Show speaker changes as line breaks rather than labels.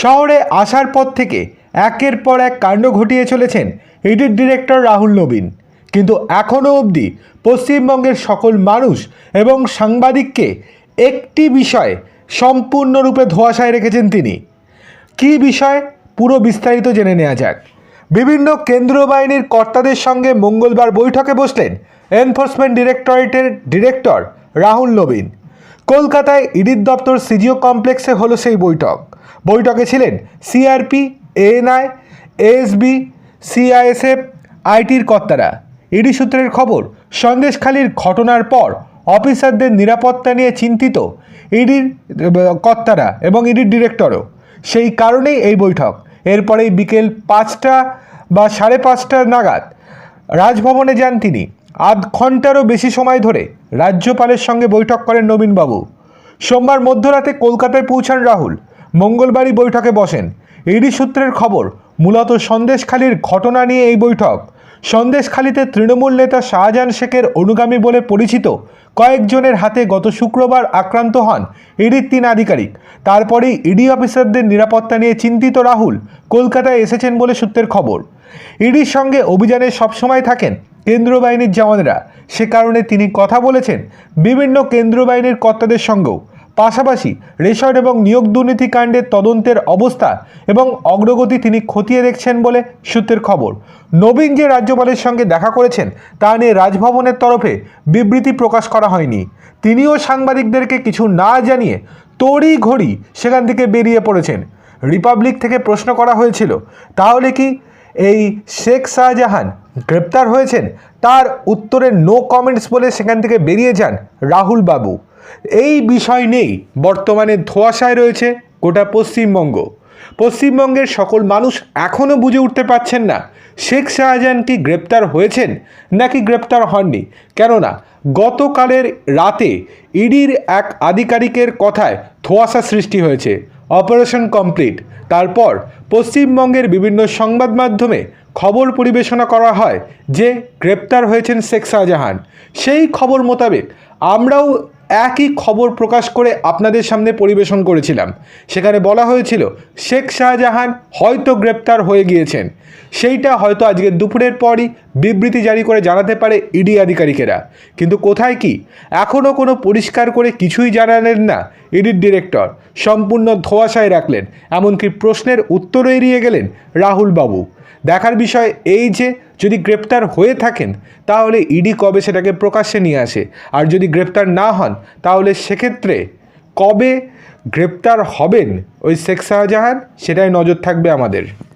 শহরে আসার পর থেকে একের পর এক কাণ্ড ঘটিয়ে চলেছেন ইডির ডিরেক্টর রাহুল নবীন। কিন্তু এখনও অবধি পশ্চিমবঙ্গের সকল মানুষ এবং সাংবাদিককে একটি বিষয় সম্পূর্ণরূপে ধোঁয়াশায় রেখেছেন তিনি। কী বিষয়? পুরো বিস্তারিত জেনে নেওয়া যাক। বিভিন্ন কেন্দ্রীয় বাহিনীর কর্তাদের সঙ্গে মঙ্গলবার বৈঠকে বসলেন এনফোর্সমেন্ট ডিরেক্টরেটের ডিরেক্টর রাহুল নবীন। কলকাতায় ইডির দপ্তর সিজিও কমপ্লেক্সে হলো সেই বৈঠক। বৈঠকে ছিলেন সিআরপি, এএনআই, এএসবি, সিআইএসএফ, আইটির কর্তারা। ইডি সূত্রের খবর, সন্দেশখালীর ঘটনার পর অফিসারদের নিরাপত্তা নিয়ে চিন্তিত ইডির কর্তারা এবং ইডির ডিরেক্টরও। সেই কারণেই এই বৈঠক। এরপরেই বিকেল পাঁচটা বা সাড়ে পাঁচটা নাগাদ রাজভবনে যান তিনি। আধ ঘন্টারও বেশি সময় ধরে রাজ্যপালের সঙ্গে বৈঠক করেন নবীনবাবু। সোমবার মধ্যরাতে কলকাতায় পৌঁছান রাহুল। মঙ্গলবারই বৈঠকে বসেন। ইডি সূত্রের খবর, মূলত সন্দেশখালীর ঘটনা নিয়ে এই বৈঠক। সন্দেশখালীতে তৃণমূল নেতা শাহজাহান শেখের অনুগামী বলে পরিচিত কয়েকজনের হাতে গত শুক্রবার আক্রান্ত হন ইডির তিন আধিকারিক। তারপরেই ইডি অফিসারদের নিরাপত্তা নিয়ে চিন্তিত রাহুল কলকাতায় এসেছেন বলে সূত্রের খবর। ইডির সঙ্গে অভিযানে সবসময় থাকেন কেন্দ্রীয় বাহিনীর জওয়ানরা। সে কারণে তিনি কথা বলেছেন বিভিন্ন কেন্দ্রীয় বাহিনীর কর্তাদের সঙ্গেও। পাশাপাশি রেশন এবং নিয়োগ দুর্নীতি কাণ্ডের তদন্তের অবস্থা এবং অগ্রগতি তিনি খতিয়ে দেখছেন বলে সূত্রের খবর। নবীন যে রাজ্যপালের সঙ্গে দেখা করেছেন, তা নিয়ে রাজভবনের তরফে বিবৃতি প্রকাশ করা হয়নি। তিনিও সাংবাদিকদেরকে কিছু না জানিয়ে তড়ি ঘড়ি সেখান থেকে বেরিয়ে পড়েছেন। রিপাবলিক থেকে প্রশ্ন করা হয়েছিল, তাহলে কি এই শেখ শাহজাহান গ্রেপ্তার হয়েছেন? তার উত্তরে নো কমেন্টস বলে সেখান থেকে বেরিয়ে যান রাহুল বাবু। এই বিষয় নেই বর্তমানে ধোয়াশায় রয়েছে গোটা পশ্চিমবঙ্গ। পশ্চিমবঙ্গের সকল মানুষ এখনও বুঝে উঠতে পারছেন না, শেখ শাহজাহান কি গ্রেপ্তার হয়েছেন নাকি গ্রেপ্তার হননি? কেননা গতকালের রাতে ইডির এক আধিকারিকের কথায় ধোঁয়াশা সৃষ্টি হয়েছে, অপারেশন কমপ্লিট। তারপর পশ্চিমবঙ্গের বিভিন্ন সংবাদ মাধ্যমে খবর পরিবেশনা করা হয় যে গ্রেপ্তার হয়েছেন শেখ শাহজাহান। সেই খবর মোতাবেক আমরাও একই খবর প্রকাশ করে আপনাদের সামনে পরিবেশন করেছিলাম। সেখানে বলা হয়েছিল, শেখ শাহজাহান হয়তো গ্রেপ্তার হয়ে গিয়েছেন। সেইটা হয়তো আজকে দুপুরের পরই বিবৃতি জারি করে জানাতে পারে ইডি আধিকারিকেরা। কিন্তু কোথায় কি? এখনও কোনো পরিষ্কার করে কিছুই জানালেন না ইডির ডিরেক্টর। সম্পূর্ণ ধোয়াশায় রাখলেন। এমনকি প্রশ্নের উত্তর এড়িয়ে গেলেন রাহুল বাবু দেখার বিষয় এই যে যদি গ্রেপ্তার হয়ে থাকেন, তাহলে ইডি কবে সেটাকে প্রকাশ্যে নিয়ে আসে? আর যদি গ্রেপ্তার না হন, তাহলে সেক্ষেত্রে কবে গ্রেপ্তার হবেন ওই শেখ শাহজাহান? সেটাই নজর থাকবে আমাদের।